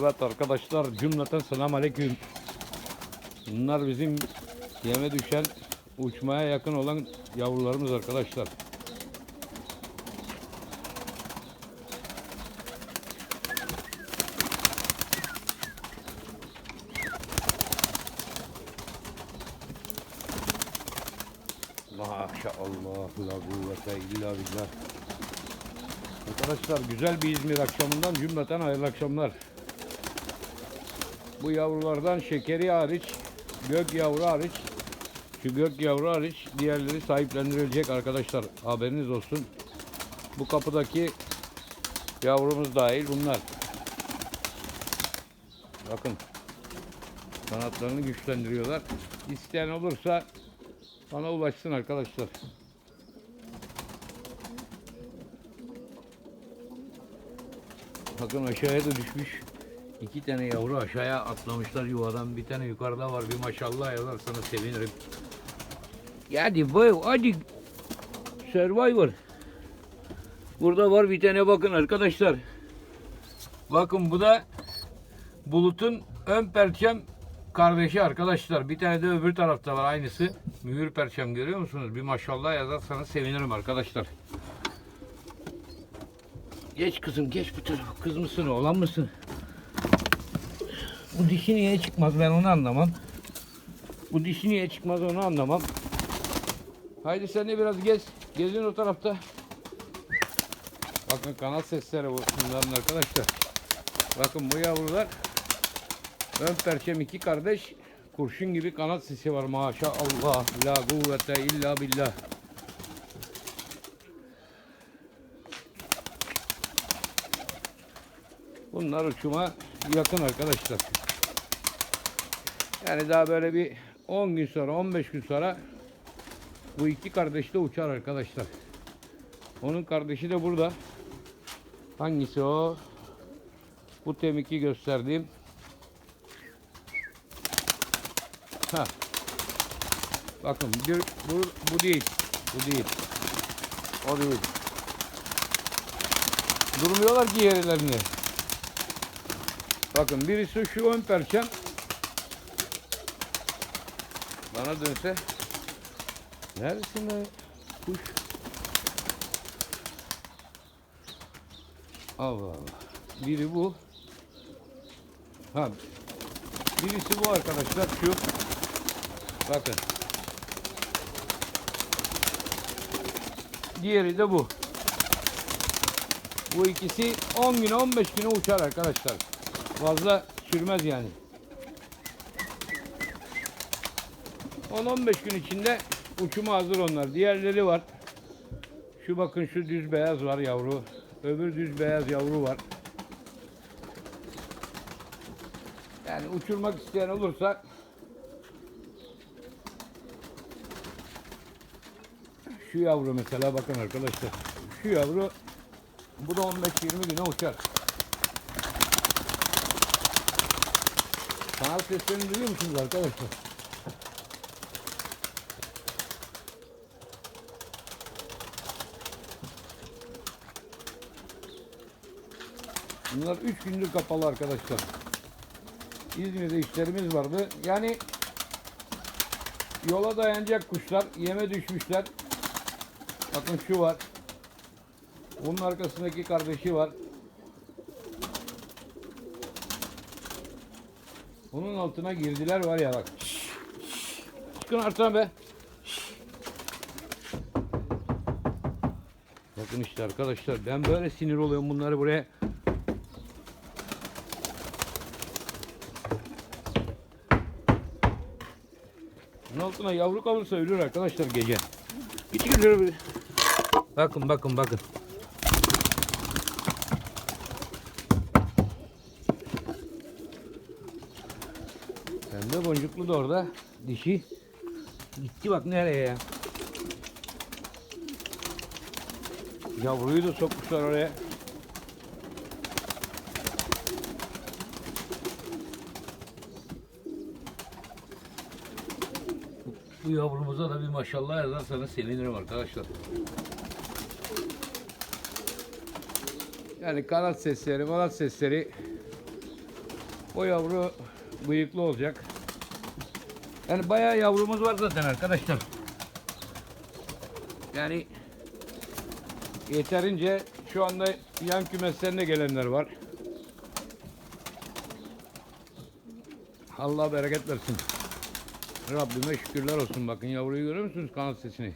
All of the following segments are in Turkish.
Evet arkadaşlar cümleten selam aleyküm. Bunlar bizim yeme düşen uçmaya yakın olan yavrularımız arkadaşlar. Maşallah la kuvvete illa billah. Arkadaşlar güzel bir İzmir akşamından cümleten hayırlı akşamlar. Bu yavrulardan şekeri hariç, gök yavru hariç, şu gök yavru hariç diğerleri sahiplendirilecek arkadaşlar. Haberiniz olsun. Bu kapıdaki yavrumuz dahil bunlar. Bakın kanatlarını güçlendiriyorlar. İsteyen olursa bana ulaşsın arkadaşlar. Bakın aşağıya da düşmüş. İki tane yavru aşağıya atlamışlar yuvadan. Bir tane yukarıda var. Bir maşallah yazarsanız sevinirim. Hadi boy hadi. Survivor. Burada var bir tane bakın arkadaşlar. Bakın bu da Bulut'un ön perçem kardeşi arkadaşlar. Bir tane de öbür tarafta var aynısı. Mühür perçem görüyor musunuz? Bir maşallah yazarsanız sevinirim arkadaşlar. Geç kızım geç bu tarafa. Kız mısın oğlan mısın? Bu dişi niye çıkmaz ben onu anlamam. Bu dişi niye çıkmaz onu anlamam. Haydi sen de biraz gez. Gezin o tarafta. Bakın kanat sesleri bu bunların arkadaşlar. Bakın bu yavrular ön perçem iki kardeş kurşun gibi kanat sesi var maşallah la kuvvete illa billah. Bunlar uçuma yakın arkadaşlar. Yani daha böyle bir 10 gün sonra 15 gün sonra bu iki kardeş de uçar arkadaşlar. Onun kardeşi de burada. Hangisi o? Bu temiki gösterdiğim. Ha. Bakın bir, bu, bu değil. Bu değil. O değil. Durmuyorlar ki yerlerinde. Bakın birisi şu ön perçem. Bana dönse. Neredesin be? Kuş. Allah Allah. Biri bu. Ha. Birisi bu arkadaşlar şu. Bakın. Diğeri de bu. Bu ikisi 10 güne 15 güne uçar arkadaşlar. Fazla sürmez yani. 10-15 gün içinde uçuma hazır onlar. Diğerleri var. Şu bakın şu düz beyaz var yavru. Öbür düz beyaz yavru var. Yani uçurmak isteyen olursa şu yavru mesela bakın arkadaşlar. Şu yavru bu da 15-20 güne uçar. Kanal seslerini duyuyor musunuz arkadaşlar? Bunlar 3 gündür kapalı arkadaşlar. İzmir'de işlerimiz vardı. Yani yola dayanacak kuşlar. Yeme düşmüşler. Bakın şu var. Bunun arkasındaki kardeşi var. Bunun altına girdiler var ya bak. Çıkın artık be. Bakın işte arkadaşlar ben böyle sinir oluyorum bunları buraya. Bunun altına yavru kalırsa ölür arkadaşlar gece. Hiç gülüyor Bakın bakın bakın. Pembe boncuklu da orada. Dişi. Gitti bak nereye ya. Yavruyu da sokmuşlar oraya. Bu yavrumuza da bir maşallah yazarsanız sevinirim arkadaşlar. Yani kanat sesleri, kanat sesleri O yavru bıyıklı olacak. Yani bayağı yavrumuz var zaten arkadaşlar. Yani yeterince şu anda yan kümeslerine gelenler var. Allah bereket versin. Rabbime şükürler olsun. Bakın yavruyu görüyor musunuz kanat sesini?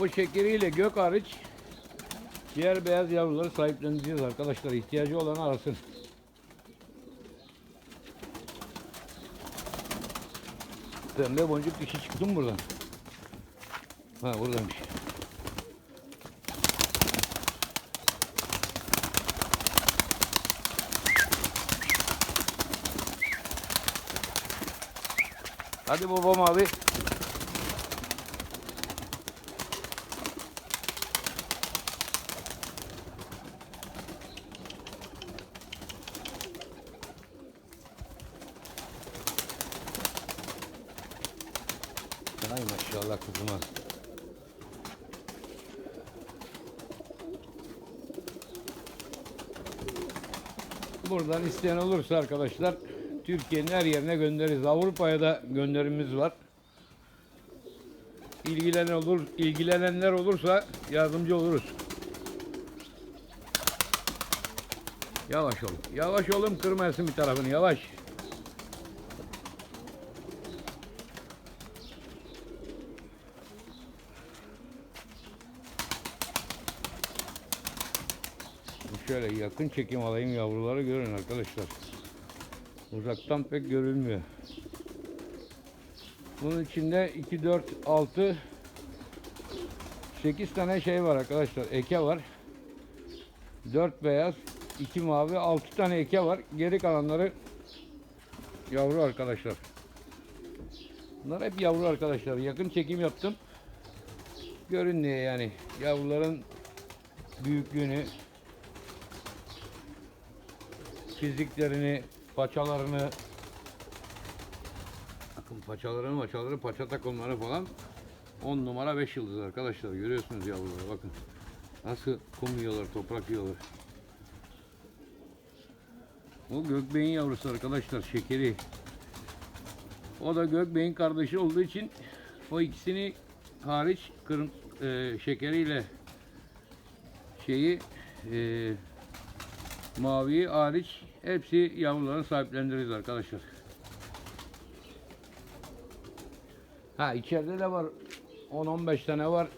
O şekeriyle gök hariç diğer beyaz yavruları sahipleneceğiz arkadaşlar. İhtiyacı olan arasın. Pembe boncuk dişi çıktı mı buradan? Ha buradaymış. Hadi babam abi. Ay maşallah kızıma. Buradan isteyen olursa arkadaşlar Türkiye'nin her yerine göndeririz. Avrupa'ya da gönderimimiz var. İlgilenen olur, ilgilenenler olursa yardımcı oluruz. Yavaş olun. Yavaş olun kırmayasın bir tarafını yavaş. Şöyle yakın çekim alayım yavruları görün arkadaşlar. Uzaktan pek görülmüyor. Bunun içinde 2, 4, 6, 8 tane şey var arkadaşlar. Eke var. 4 beyaz, 2 mavi, 6 tane eke var. Geri kalanları yavru arkadaşlar. Bunlar hep yavru arkadaşlar. Yakın çekim yaptım. Görün diye yani. Yavruların büyüklüğünü, çizdiklerini, paçalarını bakın paçalarını maçaları, paça takımları falan 10 numara 5 yıldız arkadaşlar. Görüyorsunuz yavruları bakın. Nasıl kum yiyorlar, toprak yiyorlar. O gökbeğin yavrusu arkadaşlar şekeri. O da gökbeğin kardeşi olduğu için o ikisini hariç kırm e, şekeriyle şeyi e, maviyi hariç hepsi yavruların sahiplendiririz arkadaşlar. Ha içeride de var 10-15 tane var.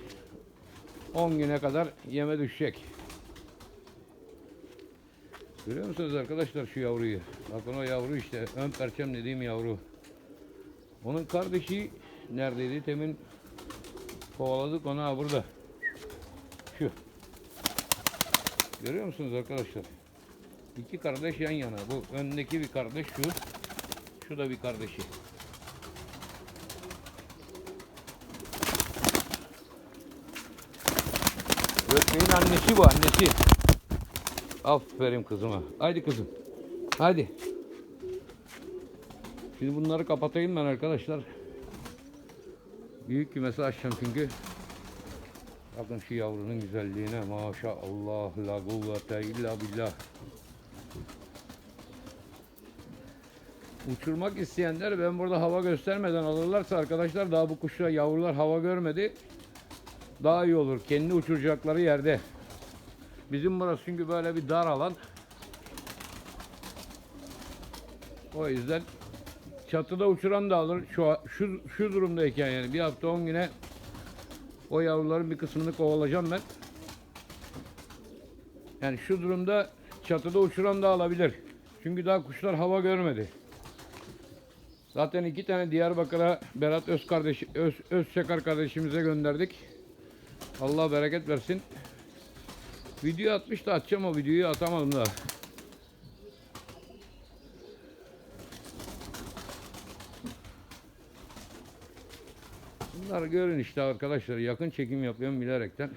10 güne kadar yeme düşecek. Görüyor musunuz arkadaşlar şu yavruyu? Bakın o yavru işte ön perçem dediğim yavru. Onun kardeşi neredeydi? Temin kovaladık onu ha burada. Şu. Görüyor musunuz arkadaşlar? İki kardeş yan yana. Bu öndeki bir kardeş şu. Şu da bir kardeşi. Gökbeğin annesi bu annesi. Aferin kızıma. Haydi kızım. Haydi. Şimdi bunları kapatayım ben arkadaşlar. Büyük kümesi açacağım çünkü. Bakın şu yavrunun güzelliğine maşallah la kuvvete illa billah. Uçurmak isteyenler ben burada hava göstermeden alırlarsa arkadaşlar daha bu kuşlar yavrular hava görmedi. Daha iyi olur. Kendi uçuracakları yerde. Bizim burası çünkü böyle bir dar alan. O yüzden çatıda uçuran da alır. Şu şu şu durumdayken yani bir hafta 10 güne o yavruların bir kısmını kovalayacağım ben. Yani şu durumda çatıda uçuran da alabilir. Çünkü daha kuşlar hava görmedi. Zaten iki tane Diyarbakır'a Berat Öz kardeş Öz Özçakar kardeşimize gönderdik. Allah bereket versin. Video atmış da atacağım o videoyu atamadım da. Bunları görün işte arkadaşlar. Yakın çekim yapıyorum bilerekten.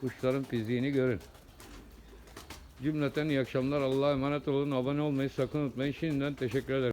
Kuşların fiziğini görün. Cümleten iyi akşamlar. Allah'a emanet olun. Abone olmayı sakın unutmayın. Şimdiden teşekkür ederim.